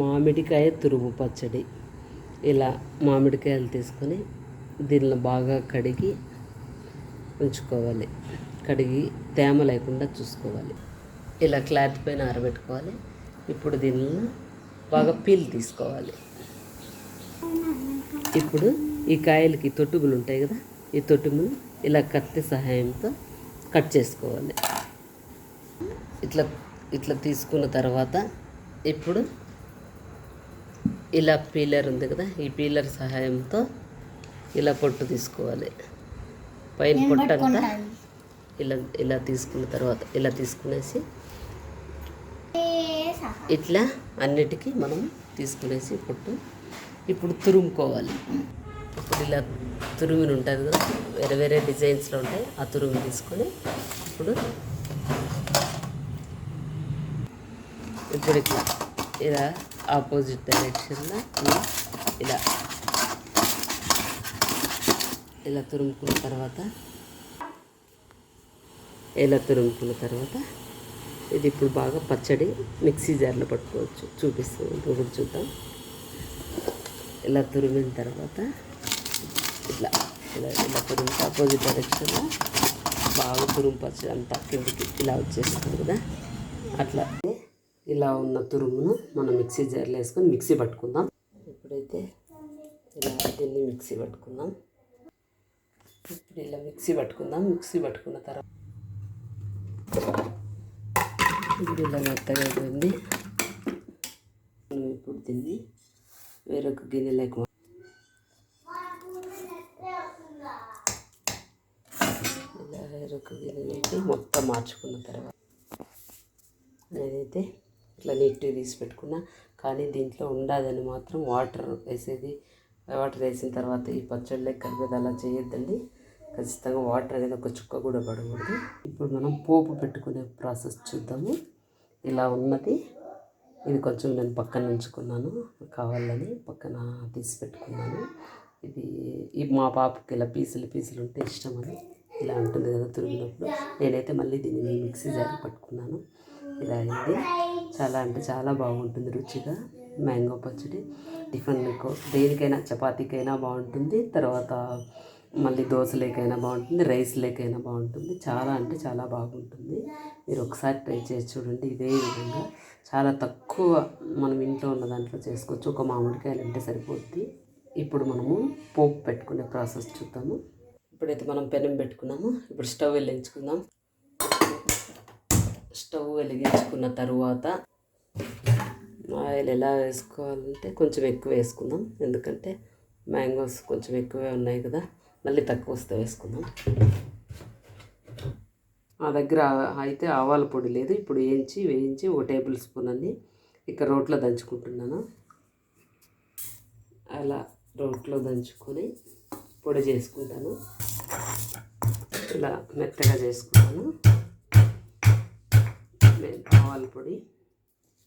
మామిడికాయ తురుము పచ్చడి. ఇలా మామిడికాయలు తీసుకొని దీనిలో బాగా కడిగి ఉంచుకోవాలి. కడిగి తేమ లేకుండా చూసుకోవాలి. ఇలా క్లాత్ పైన ఆరబెట్టుకోవాలి. ఇప్పుడు దీనిలో బాగా పీల్ తీసుకోవాలి. ఇప్పుడు ఈ కాయలకి తొట్టుములు ఉంటాయి కదా ఈ తొట్టుములు ఇలా కత్తి సహాయంతో కట్ చేసుకోవాలి. ఇట్లా ఇట్లా తీసుకున్న తర్వాత ఇప్పుడు ఇలా పీలర్ ఉంది కదా ఈ పీలర్ సహాయంతో ఇలా పొట్టు తీసుకోవాలి. పైన పొట్టు అంతా ఇలా ఇలా తీసుకున్న తర్వాత ఇలా తీసుకునేసి ఇట్లా అన్నిటికీ మనం తీసుకునేసి పొట్టు ఇప్పుడు తురుముకోవాలి. ఇప్పుడు ఇలా తురుమిని ఉంటుంది కదా వేరే వేరే డిజైన్స్లో ఉంటాయి ఆ తురుము తీసుకొని ఇప్పుడు ఇప్పుడు ఇట్లా ఇలా ఆపోజిట్ డైరెక్షన్లో ఇలా ఇలా ఇలా తురుముకున్న తర్వాత ఇలా తురుముకున్న తర్వాత ఇది ఇప్పుడు బాగా పచ్చడి మిక్సీ జార్లో పట్టుకోవచ్చు. చూపిస్తాం ఇప్పుడు చూద్దాం. ఇలా తురిమిన తర్వాత ఇట్లా ఇలా ఇలా తురిమి ఆపోజిట్ డైరెక్షన్లో బాగా తురుము పచ్చడి అంతా కిందకి ఇలా వచ్చేస్తుంది కదా. అట్లా ఇలా ఉన్న తురుమును మనం మిక్సీ జార్లో వేసుకొని మిక్సీ పట్టుకుందాం. ఇప్పుడైతే ఇలా దీన్ని మిక్సీ పట్టుకుందాం. ఇప్పుడు ఇలా మిక్సీ పట్టుకుందాం. మిక్సీ పట్టుకున్న తర్వాత ఇప్పుడు ఇలా మెత్తగా అయిపోయింది. మనం ఇప్పుడు దీన్ని వేరొక గిన్నె గిన్నెలోకి ఇలా వేరొక గిన్నెలోకి మొత్తం మార్చుకున్న తర్వాత నేనైతే ఇట్లా నీట్గా తీసి పెట్టుకున్నా. కానీ దీంట్లో ఉండదని మాత్రం వాటర్ వేసేది వాటర్ వేసిన తర్వాత ఈ పచ్చళ్ళే కలిపేది అలా చేయొద్దండి. ఖచ్చితంగా వాటర్ అనేది ఒక చుక్క కూడా పడకూడదు. ఇప్పుడు మనం పోపు పెట్టుకునే ప్రాసెస్ చూద్దాము. ఇలా ఉన్నది. ఇది కొంచెం నేను పక్కన ఉంచుకున్నాను. కావాలని పక్కన తీసి పెట్టుకున్నాను. ఇది మా పాపకి ఇలా పీసులు పీసులు ఉంటే ఇష్టం అని ఇలా ఉంటుంది కదా తురిగినప్పుడు నేనైతే మళ్ళీ దీన్ని మిక్సీ జారి పట్టుకున్నాను. ఇలా అయింది చాలా అంటే చాలా బాగుంటుంది రుచిగా. మ్యాంగో పచ్చడి. టిఫిన్ దేనికైనా చపాతీకైనా బాగుంటుంది. తర్వాత మళ్ళీ దోశలేకైనా బాగుంటుంది రైస్ లేకైనా బాగుంటుంది. చాలా అంటే చాలా బాగుంటుంది. మీరు ఒకసారి ట్రై చేసి చూడండి. ఇదే విధంగా చాలా తక్కువ మనం ఇంట్లో ఉన్న దాంట్లో చేసుకోవచ్చు. ఒక మామిడికాయలు అంటే సరిపోద్ది. ఇప్పుడు మనము పోపు పెట్టుకునే ప్రాసెస్ చూద్దాము. ఇప్పుడైతే మనం పెనం పెట్టుకున్నాము. ఇప్పుడు స్టవ్ వెలిగించుకుందాం. స్టవ్ వెలిగించుకున్న తరువాత ఆయిల్ ఎలా వేసుకోవాలంటే కొంచెం ఎక్కువ వేసుకుందాం. ఎందుకంటే మ్యాంగోస్ కొంచెం ఎక్కువే ఉన్నాయి కదా మళ్ళీ తక్కువ వస్తే వేసుకుందాం. మా దగ్గర అయితే ఆవాల పొడి లేదు ఇప్పుడు వేయించి వేయించి ఒక టేబుల్ స్పూన్ అన్ని ఇక్కడ రోట్లో దంచుకుంటున్నాను. అలా రోట్లో దంచుకొని పొడి చేసుకుంటాను. ఇలా మెత్తగా చేసుకుంటాను. చేసుకున్నాను ఆవాల పొడి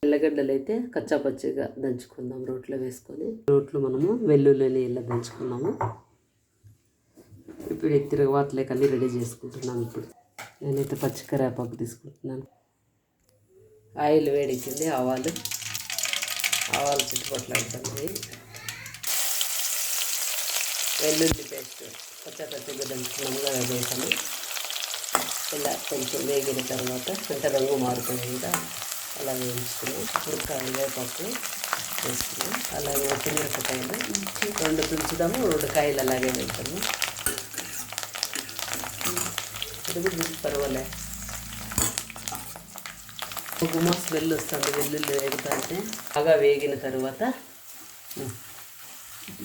ఎల్లగడ్డలు అయితే కచ్చాపచ్చిగా దంచుకుందాం రోట్లో వేసుకొని. రోట్లో మనము వెల్లుల్లిని ఇలా దంచుకున్నాము. ఇప్పుడు తిరగవాతలేక అన్నీ రెడీ చేసుకుంటున్నాను ఇప్పుడు. నేనైతే పచ్చికరేపాకు తీసుకుంటున్నాను. ఆయిల్ వేడెక్కింది ఆవాలు. ఆవాలు చుట్టుపట్లాడుతున్నాయి వెల్లుల్లి పేస్ట్ పచ్చపచ్చిగా దంచుకున్నాము కదా వేసాము. ఇలా కొంచెం వేగిన తర్వాత అంటే రంగు మారుతుంది కదా. అలా వేయించుకున్నాం ఇప్పుడు కరివేపాకు వేసుకున్నాం అలాగే మిరపకాయలు రెండు తుంచుదాము రెండు కాయలు అలాగే వెళ్తాము ఇది పర్వాలే. గుమా స్మెల్ వస్తుంది వెల్లుల్లి వేగుతుంటే బాగా వేగిన తర్వాత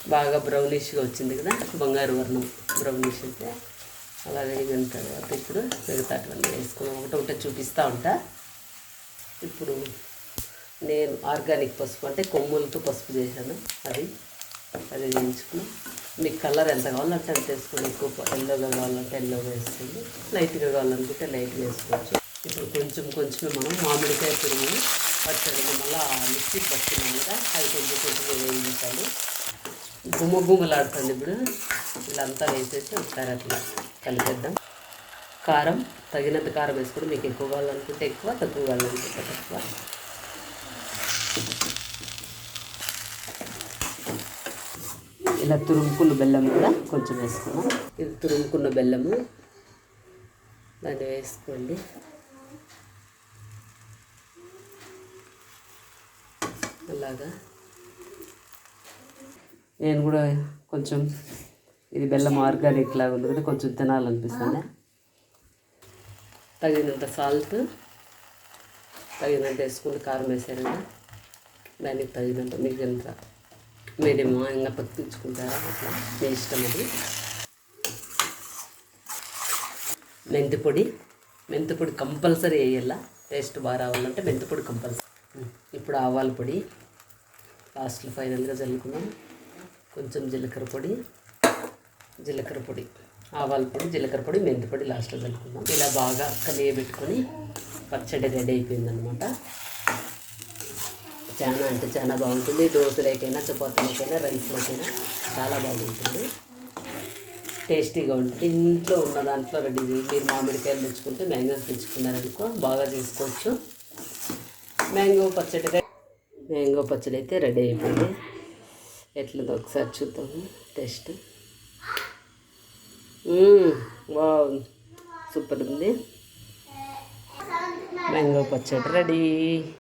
బాగా బ్రౌనిష్గా వచ్చింది కదా బంగారు వర్ణం బ్రౌనిష్ అంటే అలా వేగిన తర్వాత ఇప్పుడు మిగతాటవన్నీ వేసుకుని ఒకటి చూపిస్తూ ఉంటా. ఇప్పుడు నేను ఆర్గానిక్ పసుపు అంటే కొమ్ములతో పసుపు చేశాను. అది అది వేయించుకుని. మీకు కలర్ ఎంత కావాలంటే అంత వేసుకోండి. ఎక్కువ ఎల్లోగా కావాలంటే ఎల్లోగా వేసుకోండి. లైట్గా కావాలనుకుంటే లైట్గా వేసుకోవచ్చు. ఇప్పుడు కొంచెం కొంచెం మనం మామిడికాయ తురుము పచ్చడి మళ్ళీ మిక్సీ పట్టుకున్నాం కదా అది కొంచెం కొంచెం వేయించాలి. గుమ్మ గుమ్మలాడుతుంది ఇప్పుడు. ఇలా అంతా వేసేసి ఒకసారి అట్లా కలిపేద్దాం. కారం తగినంత కారం వేసుకుని మీకు ఎక్కువ కావాలనుకుంటే ఎక్కువ తక్కువ కావాలనుకుంటే తక్కువ. ఇలా తురుముకున్న బెల్లం కూడా కొంచెం వేసుకున్నాం ఇది తురుముకున్న బెల్లము. దాన్ని వేసుకోండి. అలాగా. నేను కూడా కొంచెం ఇది బెల్లం ఆర్గానిక్ లాగా ఉంది కదా కొంచెం తినాలనిపిస్తుంది. తగినంత సాల్ట్ తగినంత వేసుకుని కారం వేసారండి దానికి తగినంత మిగిలినంత మీరేమో ఇంకా పక్కించుకుంటారా అట్లా మీ ఇష్టం అది. మెంతి పొడి. మెంతి పొడి కంపల్సరీ వేయాల? టేస్ట్ బాగా రావాలంటే మెంతి పొడి కంపల్సరీ. ఇప్పుడు ఆవాల పొడి. లాస్ట్లో ఫైనల్గా చల్లుకున్నాం కొంచెం జీలకర్ర పొడి. జీలకర్ర పొడి ఆవాల పొడి జీలకర్ర పొడి మెంతి పొడి లాస్ట్లో కలుపుకుందాం. ఇలా బాగా కలియబెట్టుకొని పచ్చడి రెడీ అయిపోయిందనమాట చాలా అంటే చాలా బాగుంటుంది. దోశలకైనా చపాతీలకైనా రైస్లోకైనా చాలా బాగుంటుంది. టేస్టీగా ఉంటుంది. ఇంట్లో ఉన్న దాంట్లో రెడీ. మీరు మామిడికాయలు తెచ్చుకుంటే మ్యాంగోస్ తెచ్చుకున్నారనుకో బాగా చేసుకోవచ్చు. మ్యాంగో పచ్చడి మ్యాంగో పచ్చడి అయితే రెడీ అయిపోయింది. ఎట్లదో ఒకసారి చూద్దాము. టేస్ట్. వావ్ సూపర్ ఉంది మ్యాంగో పచ్చడి రెడీ